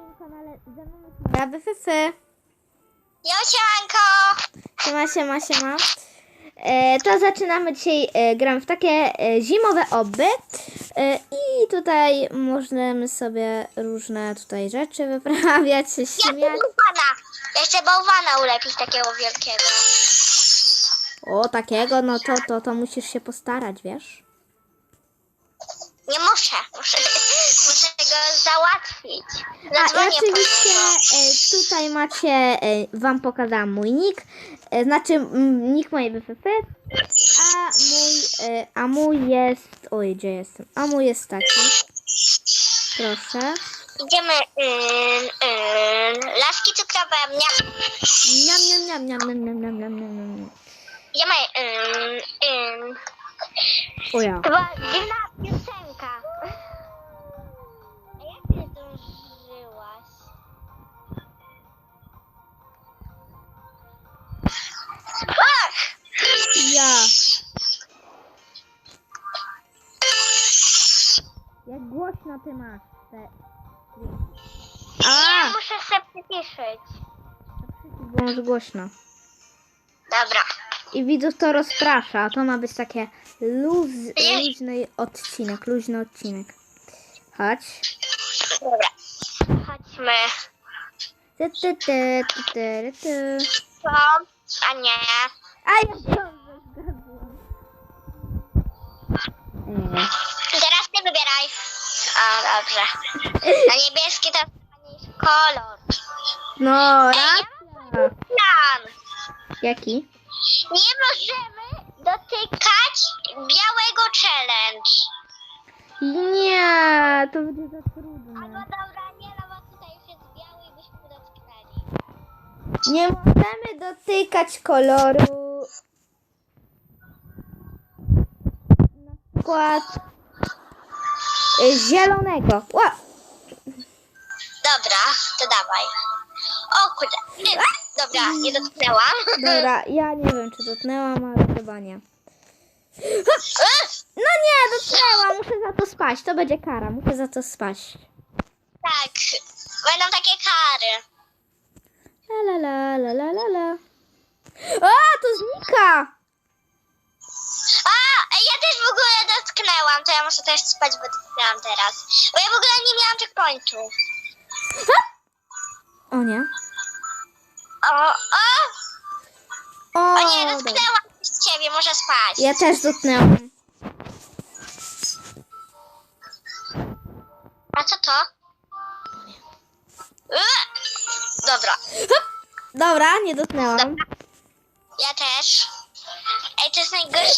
moim kanale ze mną jest moja BFF. Josiemanko! Siema, siema, siema. E, to zaczynamy dzisiaj, e, gram w takie e, zimowe oby e, i tutaj możemy sobie różne tutaj rzeczy wyprawiać, się Ja śmiać. bałwana. Chcę bałwana ulepić takiego wielkiego. O, takiego, no to, to, to musisz się postarać, wiesz? Nie muszę. Muszę, muszę go załatwić. A Zadzwonię po oczywiście e, tutaj macie, e, wam pokazałam mój nick, e, znaczy mm, nick mojej BFF, a mój, e, a mój jest, oj, gdzie jestem, a mój jest taki, proszę, Idziemy. Ym, ym, laski cukrowe. Miam. niam, niam, niam, niam, niam, niam, niam, niam, niam, niam. Idziemy. Ym, ym. o ja, To była dziwna piosenka. Ty masz te... A, Nie, muszę sobie przyciszyć. masz głośno. Dobra. I widzów to rozprasza, a to ma być takie luz, luźny odcinek, luźny odcinek. Chodź. Dobra. Chodźmy. Ty, ty, ty, ty, ty, ty. Co? A nie. A ja dobrze zgadłam. Nie. Teraz ty wybieraj. O, dobrze. A niebieski to jest kolor. No, Ej, raz. ja mam plan. Jaki? Nie możemy dotykać białego challenge. Nie, to będzie za Albo trudne. dobra, nie, no bo tutaj już jest biały i byśmy dotknęli. Nie możemy dotykać koloru. Na przykład y, zielonego. Ła! Dobra, to dawaj. O kurde. Dobra, nie dotknęłam. Dobra, ja nie wiem, czy dotknęłam, ale chyba nie. No nie, dotknęłam, muszę za to spaść. To będzie kara, muszę za to spaść. Tak, będą takie kary. La la la la la la. A, to znika! A, ja też w ogóle dotknęłam, to ja muszę też spać, bo dotknęłam teraz. Bo ja w ogóle nie miałam checkpointu. O nie. O, o, O, o nie, dobra. dotknęłam z ciebie, muszę spać. Ja też dotknęłam. A co to? Ugh! Dobra, Dobra, nie dotknęłam. ja też. Ej, to jest najgorsze.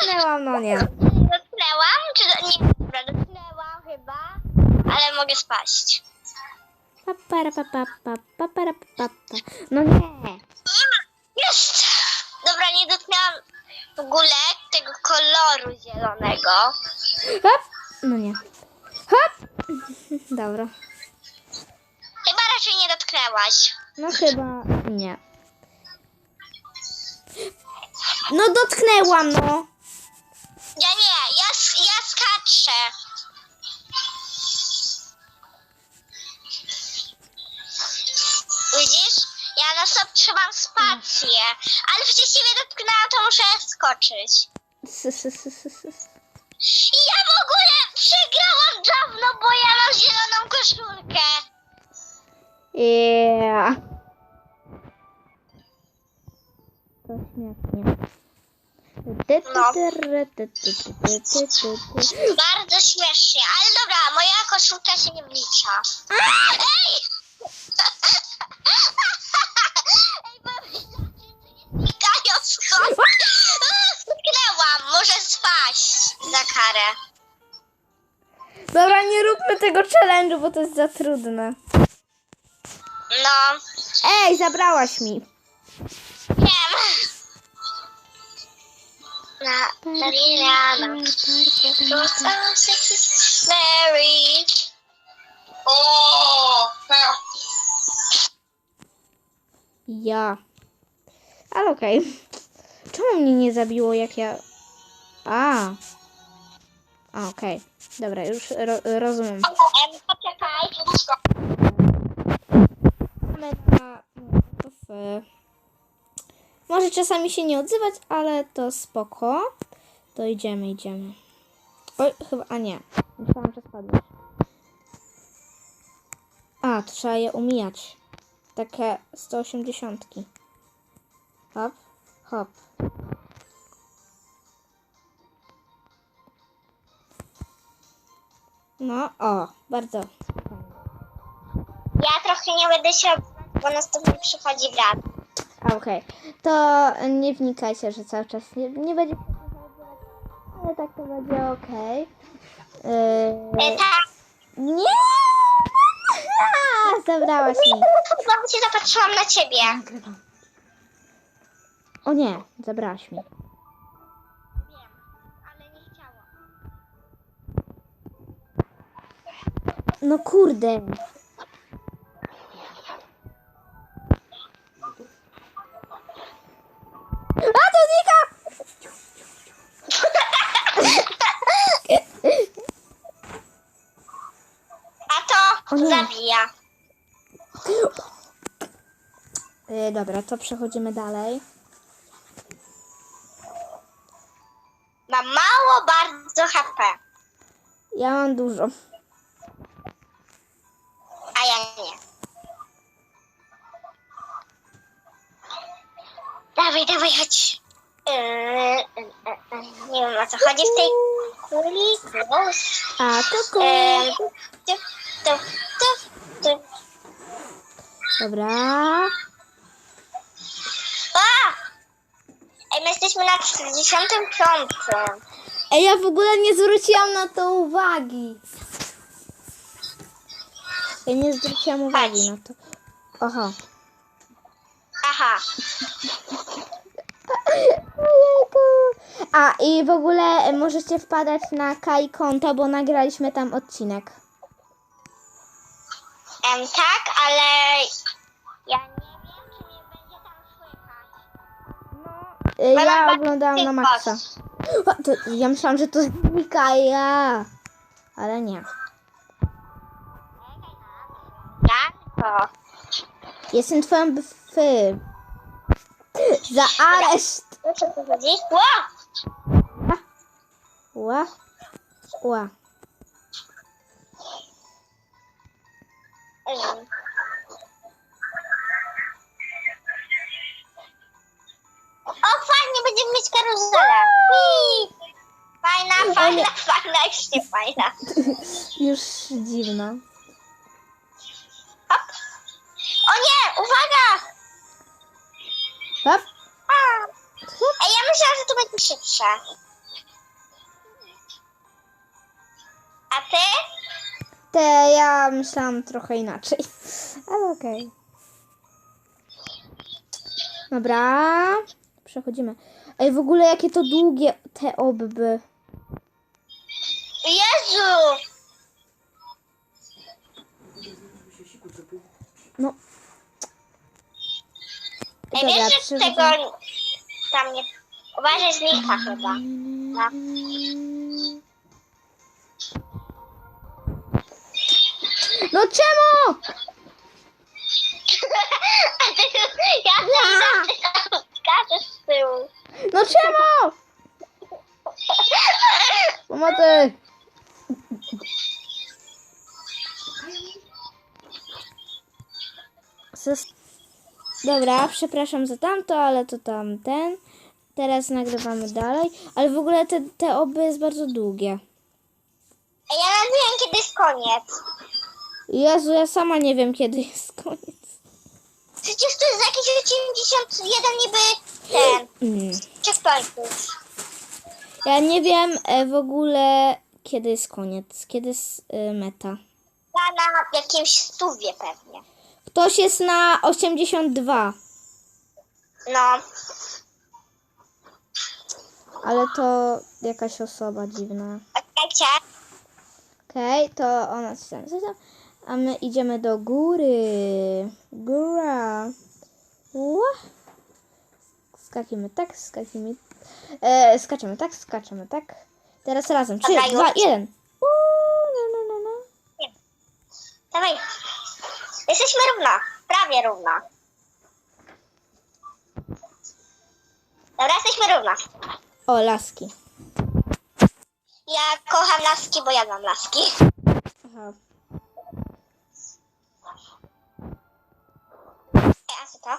Dotknęłam, no nie. Dotknęłam? Czy do... nie? Dobra, dotknęłam chyba, ale mogę spaść. Papara, pa, pa, pa, papara, pa, pa, pa. No nie. Jest! Dobra, nie dotknęłam w ogóle tego koloru zielonego. Hop. No nie. Hop. Dobra. Chyba raczej nie dotknęłaś. No chyba nie. No dotknęłam, no. Ja nie, ja, ja skaczę. Widzisz? Ja na stop trzymam spację. Ale przecież ciebie dotknęłam, to muszę skoczyć. I ja w ogóle przegrałam dawno, bo ja mam zieloną koszulkę. Yeah. Bardzo śmiesznie, ale dobra, moja koszulka się nie wlicza. Ej! Ej, bo znikają. Utknęłam, muszę spaść za karę. Dobra, nie róbmy tego challenge'u, bo to jest za trudne. No, Ej, zabrałaś mi. Na, na Liliana. Mary. O, Ja. Ale okej. Czemu mnie nie zabiło, jak ja... A. A, okej. Dobra, już ro, rozumiem. Em, poczekaj. Na. Może czasami się nie odzywać, ale to spoko. To idziemy, idziemy. Oj, chyba, a nie. Myślałam, że spadłeś. A, to trzeba je umijać. Takie 180. Hop, hop. No, o, bardzo. Ja trochę nie będę się bo następnie przychodzi brat. Okej, to nie wnikajcie, że cały czas nie, nie będzie. Ale tak to będzie okej. E, Yy, tak. nie! A, Zabrałaś mi. Znowu się zapatrzyłam na ciebie. O nie, zabrałaś mi. Wiem, ale nie chciało. No kurde. Yy, dobra, to przechodzimy dalej. Ma mało bardzo HP, Ja mam dużo. a ja nie. Dawaj, dawaj, chodź. Yy, yy, yy, Nie wiem o co chodzi w tej kuli. Głos. A to Yy, kurde. tu, tu, tu, tu. Dobra. Jesteśmy na 45. Ej, ja w ogóle nie zwróciłam na to uwagi. Ja nie zwróciłam uwagi na to. Aha. Aha. A i w ogóle możecie wpadać na Kai konto, bo nagraliśmy tam odcinek. Em, tak, ale Ja Mam oglądałam na To, ja myślałam, że to Mikaja. Ale nie. Janko. Jestem twoją bfy. Za areszt. Co to chodzi? Ło! Ła. Ła. Fajna, fajna, nie fajna. Już dziwna. Hop. O nie, uwaga! Hop. A. Ej, ja myślałam, że to będzie szybsze. A ty? Te ja myślałam trochę inaczej. Ale okej. Dobra. Przechodzimy. Ej, w ogóle jakie to długie te obby. Jezu! No. Ej, wiesz, że przechodzimy. tego tam nie... Uważaj, znika chyba. No. No czemu? Dobra, przepraszam za tamto, ale to tamten. Teraz nagrywamy dalej. Ale w ogóle te, te oby jest bardzo długie. Ja nawet wiem, kiedy jest koniec. Jezu, ja sama nie wiem, kiedy jest koniec. Przecież to jest jakiś 81 niby ten Mm. checkpointów. Ja nie wiem e, w ogóle, kiedy jest koniec, kiedy jest y, meta. Ja na jakimś stówie pewnie. Ktoś jest na 82, No. ale to jakaś osoba dziwna. Czekajcie. Okej, to ona się tam a my idziemy do góry. Góra. Ła. Skakimy tak, skakimy. E, skaczemy tak, skaczemy tak. Teraz razem. 3, Dobra, 2, już. 1. Uuu. Dawaj. Jesteśmy równo. Prawie równo. Dobra, jesteśmy równo. O, laski. Ja kocham laski, bo jadłam laski. Aha. Ej, a co to?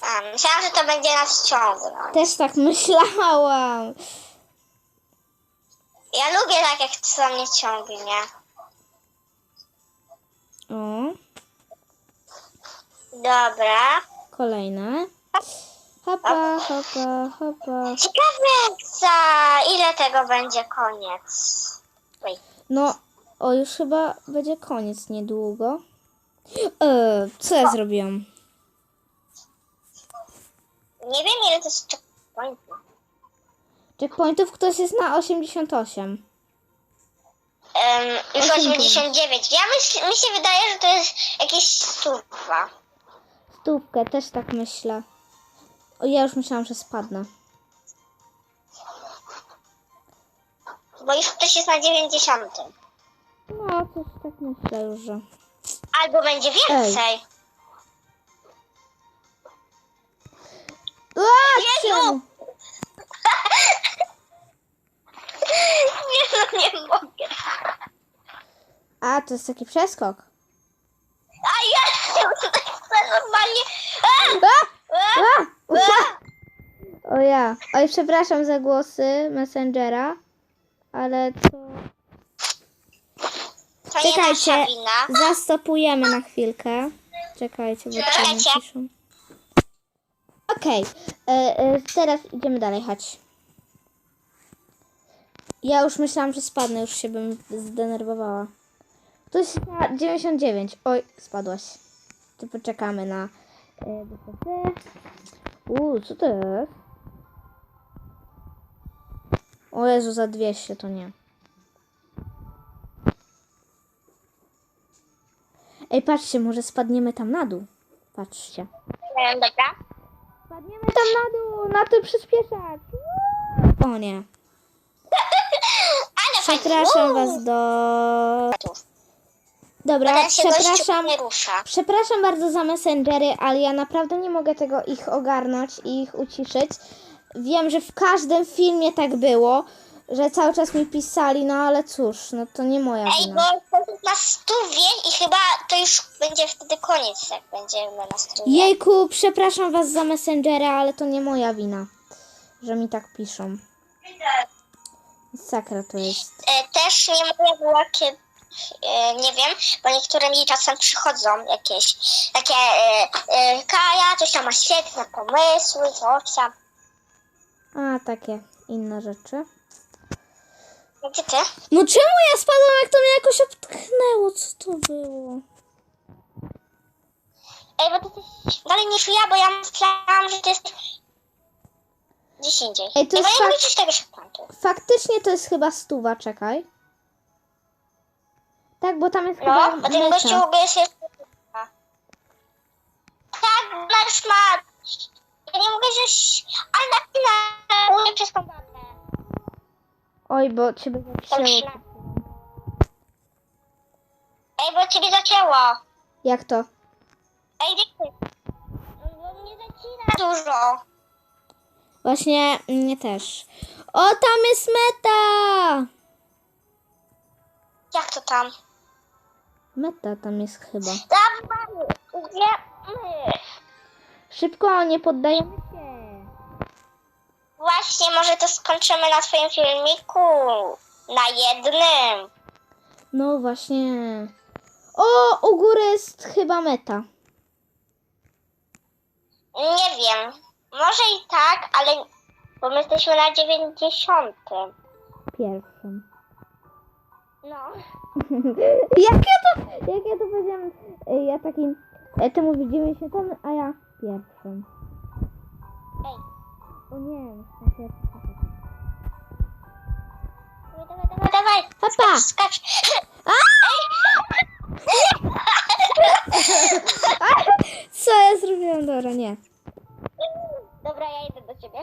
A, myślałam, że to będzie nas ciągnąć. Też tak myślałam. Ja lubię tak, jak to mnie ciągnie. Dobra. kolejne. Hopa, hopa, hopa. Ciekawe, za ile tego będzie koniec. Oj. No, o, już chyba będzie koniec niedługo. E, co ja zrobiłam? Nie wiem, ile to jest checkpointów. Checkpointów ktoś jest na 88. Um, już Osiem 89. Ja myśl, mi się wydaje, że to jest jakieś stówka. Stówkę, też tak myślę. O, ja już myślałam, że spadnę. Bo już ktoś jest na 90. No, też tak myślę już, że... Albo będzie więcej. A, Jezu! Nie, no nie mogę. A, to jest taki przeskok. A ja chcę normalnie. A! A! A! A! O ja. Oj, przepraszam za głosy Messengera, ale to... To nie Czekajcie, wina. zastopujemy na chwilkę. Czekajcie, bo to Czekajcie. piszą. Okej, e, e, teraz idziemy dalej, chodź. Ja już myślałam, że spadnę, już się bym zdenerwowała. Ktoś na 99. Oj, spadłaś. To poczekamy na... E. Uuu, co to jest? O Jezu, za 200 to nie. Ej, patrzcie, może spadniemy tam na dół. Patrzcie. Dobra. Spadniemy tam na dół, na to przyspieszać. O nie. Ale fajnie. Przepraszam was do... Dobra, się przepraszam. nie rusza. Przepraszam bardzo za messengery, ale ja naprawdę nie mogę tego ich ogarnąć i ich uciszyć. Wiem, że w każdym filmie tak było, że cały czas mi pisali, no ale cóż, no to nie moja Ej, bo na stówie i chyba to już będzie wtedy koniec, jak będziemy na stówie. Jejku, przepraszam was za messengera, ale to nie moja wina, że mi tak piszą. Sakra to jest. E, też nie moja była kiedy, e, nie wiem, bo niektóre mi czasem przychodzą jakieś takie e, e, Kaja, coś tam ma świetne pomysły, coś tam. A, takie inne rzeczy. Gdzie ty? No czemu ja spadłam, jak to mnie jakoś obtknęło? Co to było? Ej, bo ty jesteś dalej niż ja, bo ja myślałam, że ty jesteś gdzieś indziej. Ej, to Ej, bo jest nie fakt- lubisz tego. Faktycznie to jest chyba stuwa, czekaj. Tak, bo tam jest No, chyba bo ten gościu meta. jest jeszcze... Tak, mat. Ja nie mogę wziąć... Ale na chwilę umiem przez tą datę. Oj, bo ciebie zacięło. Ej, bo ciebie zacięło. Jak to? Ej, gdzie ty? No, nie zacina dużo. Właśnie mnie też. O, tam jest meta! Jak to tam? Meta tam jest chyba. Dawaj, idziemy. Szybko, nie poddajemy się. Właśnie, może to skończymy na twoim filmiku. Na jednym. No właśnie. O, u góry jest chyba meta. Nie wiem. Może i tak, ale... Bo my jesteśmy na 90. Pierwszym. No. jak ja to, jak ja to powiedziałam, e, ja takim, e, ty mówisz 90, a ja pierwszym. Ej. O nie, na pierwszym. Dawaj, dawaj, dawaj. Papa! Skacz. Co ja zrobiłam? Dobra, nie. Dobra, ja idę do ciebie.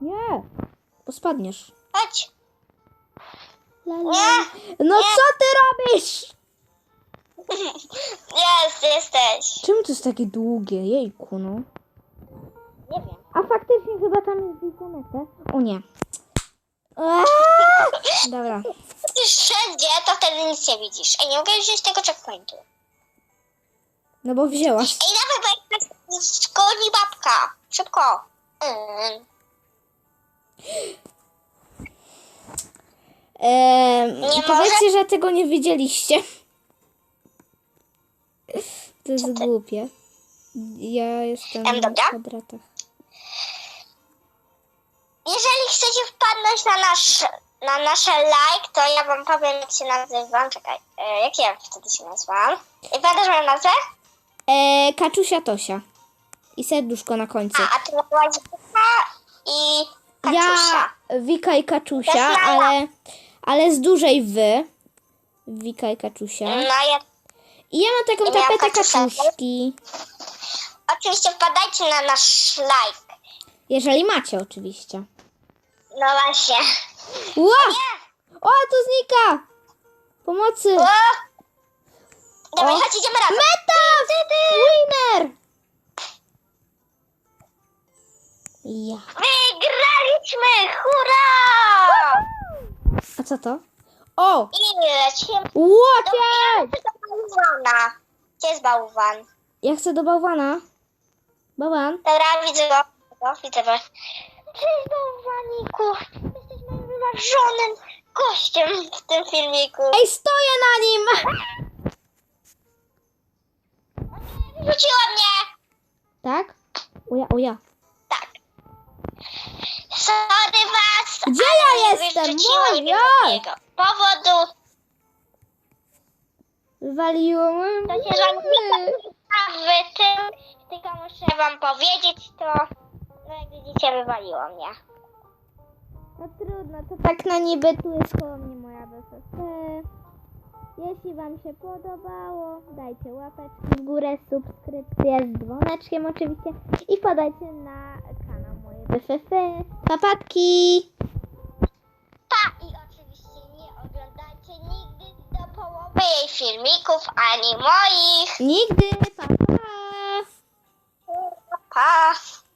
Nie, bo spadniesz. Chodź. La, la. Nie. No co ty robisz? Jest, jesteś. Czemu to jest takie długie? Jejku, no. Nie wiem. A faktycznie chyba tam jest widzonetę. O nie. Aaa! Dobra. Wszędzie, to wtedy nic nie widzisz. Ej, nie mogę wziąć tego checkpointu. No bo wzięłaś. Ej, dawaj, bo nas goni babka. Szybko. Mm. Eee, Nie powiedzcie, że tego nie widzieliście. Jest Co ty? głupie. Ja jestem Em, dobra. kwadratach. Jeżeli chcecie wpadnąć na nasz, na nasze like, to ja wam powiem, jak się nazywam. Czekaj, e, jak ja wtedy się nazywam? I pamiętasz moją nazwę? Eee, Kaczusia Tosia. I serduszko na końcu. A, a ty nazywałaś Wika i Kaczusia. Ja, Wika i Kaczusia, ale, ale z dużej wy. Wika i Kaczusia. No ja I ja mam taką miałam tapetę kaczuszki. oczywiście wpadajcie na nasz like. Jeżeli macie oczywiście. No właśnie. Ła! O, tu znika! Pomocy! O! Dawaj, O. chodź, idziemy razem. Meta! Winner! Ja. Wygraliśmy! Hurra! A co to? O! I lecimy Łocie! do bałwana. Gdzie jest bałwan? Ja chcę do bałwana. Bałwan? Dobra, widzę go. O, widzę go. Cześć, bałwaniku. Jesteś moim wymarzonym gościem w tym filmiku. Ej, stoję na nim! Wyrzuciła mnie! Tak? O ja, o ja. Tak. Sorry was, Gdzie ja mnie jestem? wyrzuciła nie wiem Moja! z jakiego powodu. Wywaliło mnie. To się wam wy tym, tylko muszę wam powiedzieć to. No jak widzicie, wywaliło mnie. No trudno, to tak na niby tu jest koło mnie moja BFF. Jeśli Wam się podobało, dajcie łapeczki w górę, subskrypcję z dzwoneczkiem oczywiście i podajcie na kanał moje BFF. Papatki! połowy jej filmików, ani moich. Nigdy, pa, pa. pa.